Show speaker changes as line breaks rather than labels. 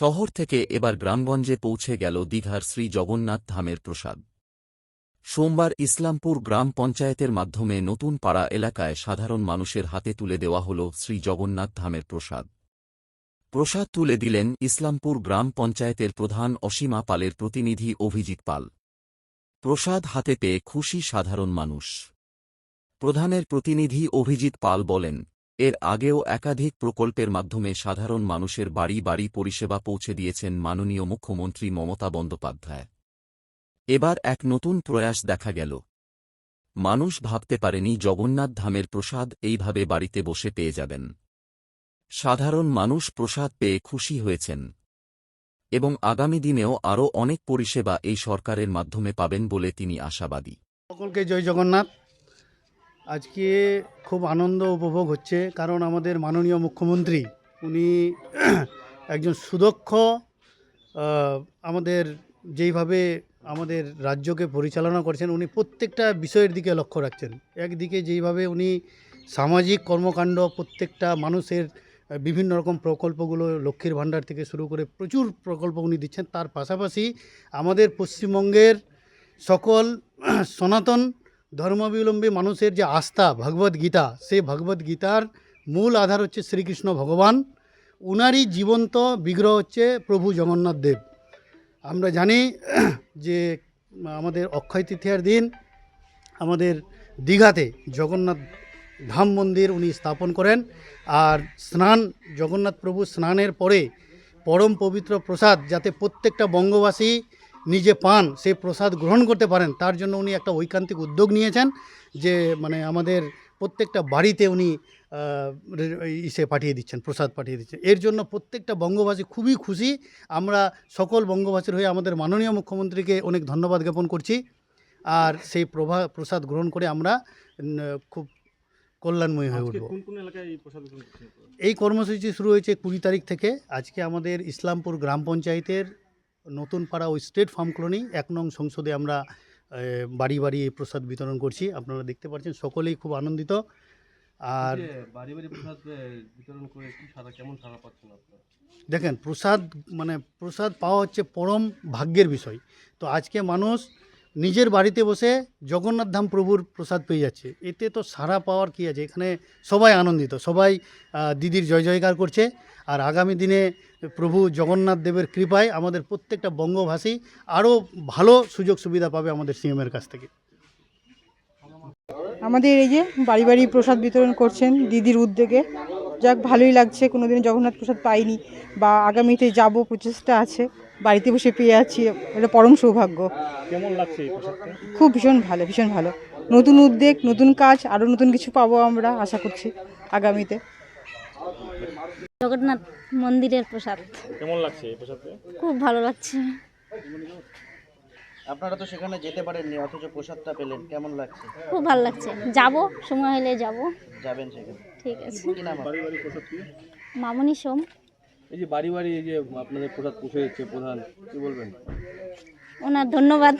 শহর থেকে এবার গ্রামগঞ্জে পৌঁছে গেল দীঘার শ্রী জগন্নাথ ধামের প্রসাদ। সোমবার ইসলামপুর গ্রাম পঞ্চায়েতের মাধ্যমে নতুন পাড়া এলাকায় সাধারণ মানুষের হাতে তুলে দেওয়া হল শ্রী জগন্নাথ ধামের প্রসাদ। প্রসাদ তুলে দিলেন ইসলামপুর গ্রাম পঞ্চায়েতের প্রধান অসীমা পালের প্রতিনিধি অভিজিৎ পাল। প্রসাদ হাতে পেয়ে খুশি সাধারণ মানুষ। প্রধানের প্রতিনিধি অভিজিৎ পাল বলেন এর আগেও একাধিক প্রকল্পের মাধ্যমে সাধারণ মানুষের বাড়ি বাড়ি পরিষেবা পৌঁছে দিয়েছেন মাননীয় মুখ্যমন্ত্রী মমতা বন্দ্যোপাধ্যায়। এবার এক নতুন প্রয়াস দেখা গেল। মানুষ ভাবতে পারেনি জগন্নাথ ধামের প্রসাদ এইভাবে বাড়িতে বসে পেয়ে যাবেন। সাধারণ মানুষ প্রসাদ পেয়ে খুশি হয়েছেন। এবং আগামী দিনেও আরও অনেক পরিষেবা এই সরকারের মাধ্যমে পাবেন বলে তিনি আশাবাদী।
সকলকে জয় জগন্নাথ। আজকে খুব আনন্দ উপভোগ হচ্ছে, কারণ আমাদের মাননীয় মুখ্যমন্ত্রী, উনি একজন সুদক্ষ আমাদের যেইভাবে আমাদের রাজ্যকে পরিচালনা করছেন, উনি প্রত্যেকটা বিষয়ের দিকে লক্ষ্য রাখছেন। একদিকে যেইভাবে উনি সামাজিক কর্মকাণ্ড, প্রত্যেকটা মানুষের বিভিন্ন রকম প্রকল্পগুলো, লক্ষ্মীর ভাণ্ডার থেকে শুরু করে প্রচুর প্রকল্প উনি দিচ্ছেন। তার পাশাপাশি আমাদের পশ্চিমবঙ্গের সকল সনাতন ধর্মাবলম্বী মানুষের যে আস্থা ভগবদ গীতা সেই ভগবদ গীতার মূল আধার হচ্ছে শ্রীকৃষ্ণ ভগবান। উনারই জীবন্ত বিগ্রহ হচ্ছে প্রভু জগন্নাথ দেব। আমরা জানি যে আমাদের অক্ষয় তৃতীয়ার দিন আমাদের দীঘাতে জগন্নাথ ধাম মন্দির উনি স্থাপন করেন। আর স্নান, জগন্নাথ প্রভু স্নানের পরে পরম পবিত্র প্রসাদ যাতে প্রত্যেকটা বঙ্গবাসী নিজে পান সেই প্রসাদ গ্রহণ করতে পারেন তার জন্য উনি একটা ঐকান্তিক উদ্যোগ নিয়েছেন যে মানে আমাদের প্রত্যেকটা বাড়িতে উনি ইসে পাঠিয়ে দিচ্ছেন প্রসাদ পাঠিয়ে দিচ্ছেন। এর জন্য প্রত্যেকটা বঙ্গবাসী খুবই খুশি। আমরা সকল বঙ্গবাসীর হয়ে আমাদের মাননীয় মুখ্যমন্ত্রীকে অনেক ধন্যবাদ জ্ঞাপন করছি। আর সেই প্রভা প্রসাদ গ্রহণ করে আমরা খুব কল্যাণময়ী হয়ে উঠব?
এই
কর্মসূচি শুরু হয়েছে কুড়ি তারিখ থেকে। আজকে আমাদের ইসলামপুর গ্রাম পঞ্চায়েতের নতুন পাড়া ওই স্টেট ফার্ম কলোনি এক নং সংসদে আমরা বাড়ি বাড়ি এই প্রসাদ বিতরণ করছি। আপনারা দেখতে পাচ্ছেন সকলেই খুব আনন্দিত। আর
বাড়ি বাড়ি প্রসাদ বিতরণ করে কি সারা কেমন সারা পাচ্ছেন আপনারা?
দেখেন প্রসাদ মানে প্রসাদ পাওয়া হচ্ছে পরম ভাগ্যের বিষয়। তো আজকে মানুষ নিজের বাড়িতে বসে জগন্নাথ ধাম প্রভুর প্রসাদ পেয়ে যাচ্ছে। এতে তো সারা পাওয়ার কী আছে? এখানে সবাই আনন্দিত, সবাই দিদির জয় জয়কার করছে। আর আগামী দিনে প্রভু জগন্নাথ দেবের কৃপায় আমাদের প্রত্যেকটা বঙ্গভাষী আরও ভালো সুযোগ সুবিধা পাবে আমাদের সিএমের কাছ থেকে।
আমাদের এই যে বাড়ি বাড়ি প্রসাদ বিতরণ করছেন দিদির উদ্যোগে, যাক ভালোই লাগছে কোনোদিন জগন্নাথ প্রসাদ পাইনি বা আগামীতে যাব, প্রচেষ্টা আছে। বাড়িতে বসে পেয়ে আছি এটা পরম সৌভাগ্য।
কেমন লাগছে
খুব ভীষণ ভালো ভীষণ ভালো। নতুন উদ্যোগ নতুন কাজ আরও নতুন কিছু পাবো আমরা আশা করছি আগামীতে।
জগন্নাথ মন্দিরের প্রসাদ।
কেমন লাগছে
খুব ভালো লাগছে।
আপনারা তো সেখানে যেতে পারেননি অথচ প্রসাদটা পেলেন কেমন লাগছে?
খুব ভালো লাগছে। যাব সময় হলে যাব।
যাবেন সেখানে।
ঠিক আছে। মামনি সোম।
এই যে বাড়ি বাড়ি এই যে আপনাদের প্রসাদ পুষে যাচ্ছে প্রধান, কি বলবেন?
ওনার ধন্যবাদ।